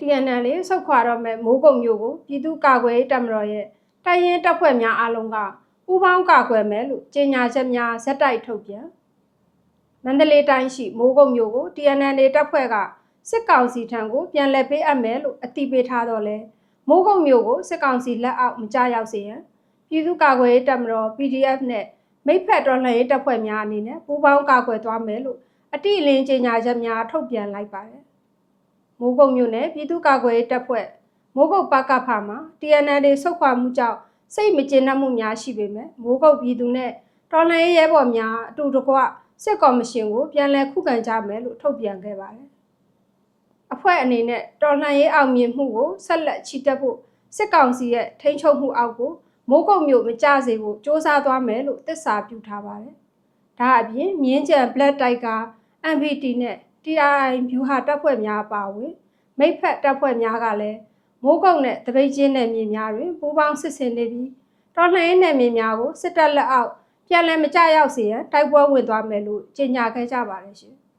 TNL လေးဆုတ်ခွာတော့မဲ့မိုးကုတ်မျိုးကိုပြည်သူ့ကာကွယ်ရေးတပ်မတော်ရဲ့တိုင်းရင်တပ်ဖွဲ့များအားလုံးကပူးပေါင်းကာကွယ်မယ်လို့ကြေညာချက်များဇက်တိုက်ထုတ်ပြန်မန္တလေးတိုင်းရှိမိုးကုတ်မျိုးကို TNL လေးတပ်ဖွဲ့ကစစ်ကောင်စီထံကိုပြန်လည်ပေးအပ်မယ်လို့အတိပေးထားတော့လဲမိုးကုတ်မျိုးကိုစစ်ကောင်စီလက်အောက်မကျရောက်စေရန်ပြည်သူ့ကာကွယ်ရေးတပ်မတော် PDF နဲ့မိဖက်တော်လှန်ရေးတပ်ဖွဲ့များအနေနဲ့ပူးပေါင်းကာကွယ်သွားမယ်လို့အတိအလင်းကြေညာချက်များထုတ်ပြန်လိုက်ပါတယ် မိုးကုတ်မြို့နယ်ပြည်သူ့ကာကွယ်ရေးတပ်ဖွဲ့မိုးကုတ်ပကဖာမှာ TNL တွေဆုတ်ခွာမှုကြောင့်စိတ်မကျေနပ်မှုများရှိပေမဲ့မိုးကုတ်ပြည်သူနဲ့တော်လှန်ရေးရဲဘော်များအတူတကွစစ်ကော်မရှင်ကိုပြန်လည်ခုခံကြမယ်လို့ထုတ်ပြန်ခဲ့ပါတယ်။အဖွဲ့အနေနဲ့တော်လှန်ရေးအောင်မြင်မှုကိုဆက်လက်ချီတက်ဖို့စစ်ကောင်စီရဲ့ထိန်းချုပ်မှုအောက်ကိုမိုးကုတ်မြို့မကျစေဖို့စ조사သွားမယ်လို့သစ္စာပြုထားပါတယ်။ဒါအပြင်မြင်းကြံ Black Tiger MPT နဲ့ TRI ဗျူဟာတပ်ဖွဲ့များအပါအဝင်မိဖက်တပ်ဖွဲ့များကလည်းမိုးကုတ်နဲ့တပိတ်ချင်းနယ်မြေများတွင်ပူးပေါင်းစစ်ဆင်နေပြီးတော်လှန်ရေးနယ်မြေများကိုစစ်တပ်လက်အောက်ပြန်လည်မကျရောက်စေရန်တိုက်ပွဲဝင်သွားမယ်လို့ကြေညာခဲ့ကြပါတယ်ရှင်။